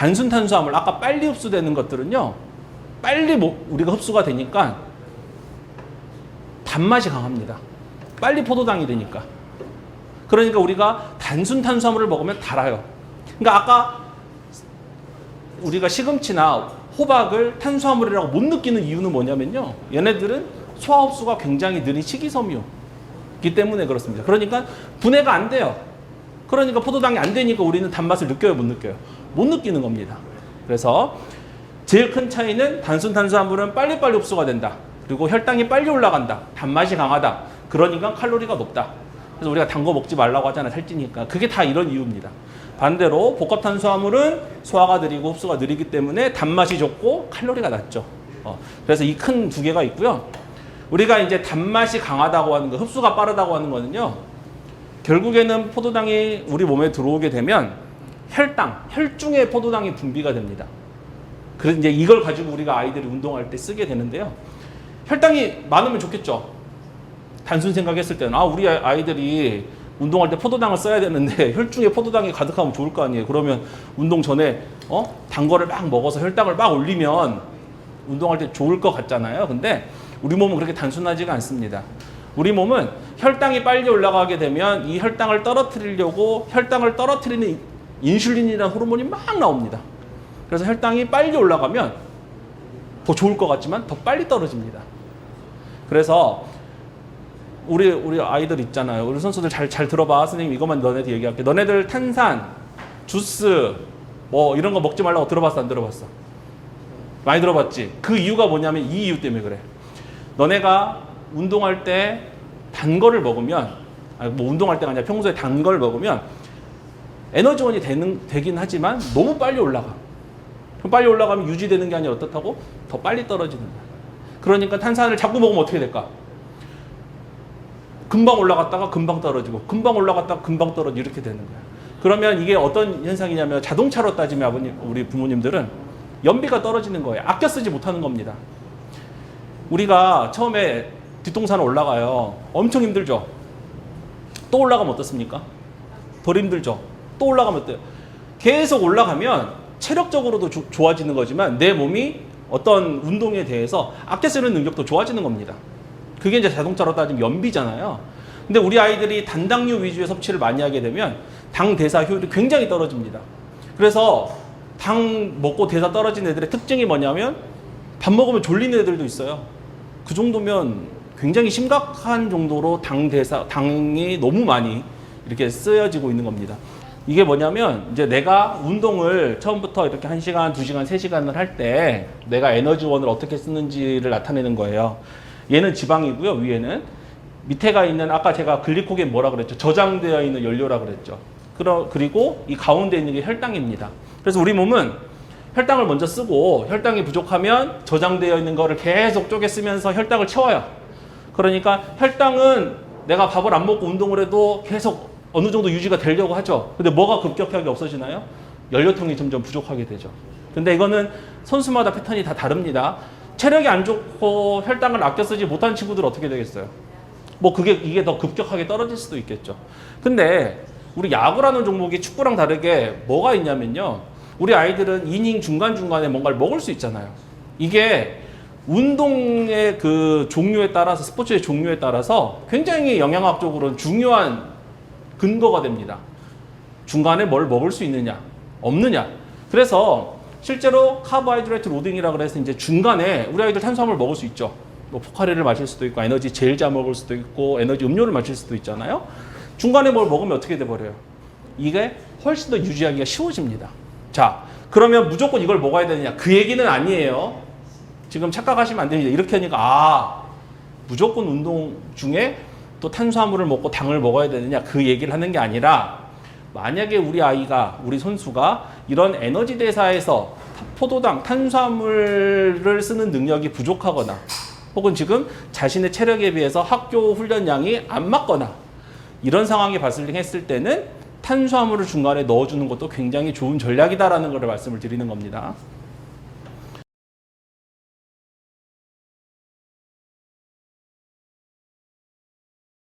단순 탄수화물 아까 빨리 흡수되는 것들은요. 빨리 뭐 우리가 흡수가 되니까 단맛이 강합니다. 빨리 포도당이 되니까. 그러니까 우리가 단순 탄수화물을 먹으면 달아요. 그러니까 아까 우리가 시금치나 호박을 탄수화물이라고 못 느끼는 이유는 뭐냐면요. 얘네들은 소화 흡수가 굉장히 느린 식이섬유이기 때문에 그렇습니다. 그러니까 분해가 안 돼요. 그러니까 포도당이 안 되니까 우리는 단맛을 느껴요, 못 느껴요? 못 느끼는 겁니다. 그래서 제일 큰 차이는 단순 탄수화물은 빨리빨리 흡수가 된다. 그리고 혈당이 빨리 올라간다. 단맛이 강하다. 그러니까 칼로리가 높다. 그래서 우리가 단 거 먹지 말라고 하잖아요. 살찌니까. 그게 다 이런 이유입니다. 반대로 복합 탄수화물은 소화가 느리고 흡수가 느리기 때문에 단맛이 좋고 칼로리가 낮죠. 어, 그래서 이 큰 두 개가 있고요. 우리가 이제 단맛이 강하다고 하는 거, 흡수가 빠르다고 하는 거는요. 결국에는 포도당이 우리 몸에 들어오게 되면 혈당, 혈중에 포도당이 분비가 됩니다. 그래서 이제 이걸 가지고 우리가 아이들이 운동할 때 쓰게 되는데요. 혈당이 많으면 좋겠죠. 단순 생각했을 때는 아 우리 아이들이 운동할 때 포도당을 써야 되는데 혈중에 포도당이 가득하면 좋을 거 아니에요. 그러면 운동 전에 어? 단 거를 막 먹어서 혈당을 막 올리면 운동할 때 좋을 것 같잖아요. 근데 우리 몸은 그렇게 단순하지가 않습니다. 우리 몸은 혈당이 빨리 올라가게 되면 이 혈당을 떨어뜨리려고 혈당을 떨어뜨리는 인슐린이라는 호르몬이 막 나옵니다. 그래서 혈당이 빨리 올라가면 더 좋을 것 같지만 더 빨리 떨어집니다. 그래서 우리 우리 아이들 있잖아요. 우리 선수들 잘 잘 들어봐. 선생님 이것만 너네들 얘기할게. 너네들 탄산, 주스 뭐 이런 거 먹지 말라고 들어봤어 안 들어봤어? 많이 들어봤지. 그 이유가 뭐냐면 이 이유 때문에 그래. 너네가 운동할 때 단 거를 먹으면 아니 뭐 운동할 때가 아니라 평소에 단 걸 먹으면 에너지원이 되는 되긴 하지만 너무 빨리 올라가. 그럼 빨리 올라가면 유지되는 게 아니라 어떻다고? 더 빨리 떨어지는 거야. 그러니까 탄산을 자꾸 먹으면 어떻게 될까? 금방 올라갔다가 금방 떨어지고 금방 올라갔다가 금방 떨어지고 이렇게 되는 거야. 그러면 이게 어떤 현상이냐면 자동차로 따지면 아버님 우리 부모님들은 연비가 떨어지는 거예요. 아껴 쓰지 못하는 겁니다. 우리가 처음에 뒷동산 올라가요. 엄청 힘들죠. 또 올라가면 어떻습니까? 덜 힘들죠. 또 올라가면 어때요? 계속 올라가면 체력적으로도 조- 좋아지는 거지만 내 몸이 어떤 운동에 대해서 아껴 쓰는 능력도 좋아지는 겁니다. 그게 이제 자동차로 따지면 연비잖아요. 근데 우리 아이들이 단당류 위주의 섭취를 많이 하게 되면 당 대사 효율이 굉장히 떨어집니다. 그래서 당 먹고 대사 떨어진 애들의 특징이 뭐냐면 밥 먹으면 졸리는 애들도 있어요. 그 정도면 굉장히 심각한 정도로 당 대사 당이 너무 많이 이렇게 쓰여지고 있는 겁니다. 이게 뭐냐면 이제 내가 운동을 처음부터 이렇게 1시간, 2시간, 3시간을 할 때 내가 에너지원을 어떻게 쓰는지를 나타내는 거예요. 얘는 지방이고요. 위에는 밑에가 있는 아까 제가 글리코겐 뭐라 그랬죠? 저장되어 있는 연료라 그랬죠. 그리고 이 가운데 있는 게 혈당입니다. 그래서 우리 몸은 혈당을 먼저 쓰고 혈당이 부족하면 저장되어 있는 거를 계속 쪼개 쓰면서 혈당을 채워요. 그러니까 혈당은 내가 밥을 안 먹고 운동을 해도 계속 어느 정도 유지가 되려고 하죠. 근데 뭐가 급격하게 없어지나요? 연료통이 점점 부족하게 되죠. 근데 이거는 선수마다 패턴이 다 다릅니다. 체력이 안 좋고 혈당을 아껴 쓰지 못한 친구들 어떻게 되겠어요? 뭐 그게 이게 더 급격하게 떨어질 수도 있겠죠. 근데 우리 야구라는 종목이 축구랑 다르게 뭐가 있냐면요. 우리 아이들은 이닝 중간중간에 뭔가를 먹을 수 있잖아요. 이게 운동의 그 종류에 따라서 스포츠의 종류에 따라서 굉장히 영양학적으로는 중요한 근거가 됩니다. 중간에 뭘 먹을 수 있느냐, 없느냐. 그래서 실제로 카보하이드레이트 로딩이라 그래서 이제 중간에 우리 아이들 탄수화물 먹을 수 있죠. 뭐 포카리를 마실 수도 있고 에너지 젤자 먹을 수도 있고 에너지 음료를 마실 수도 있잖아요. 중간에 뭘 먹으면 어떻게 돼 버려요? 이게 훨씬 더 유지하기가 쉬워집니다. 자, 그러면 무조건 이걸 먹어야 되느냐? 그 얘기는 아니에요. 지금 착각하시면 안 됩니다. 이렇게 하니까 아 무조건 운동 중에 또 탄수화물을 먹고 당을 먹어야 되느냐 그 얘기를 하는 게 아니라 만약에 우리 아이가 우리 선수가 이런 에너지 대사에서 포도당 탄수화물을 쓰는 능력이 부족하거나 혹은 지금 자신의 체력에 비해서 학교 훈련량이 안 맞거나 이런 상황이 발생했을 때는 탄수화물을 중간에 넣어주는 것도 굉장히 좋은 전략이다라는 것을 말씀을 드리는 겁니다.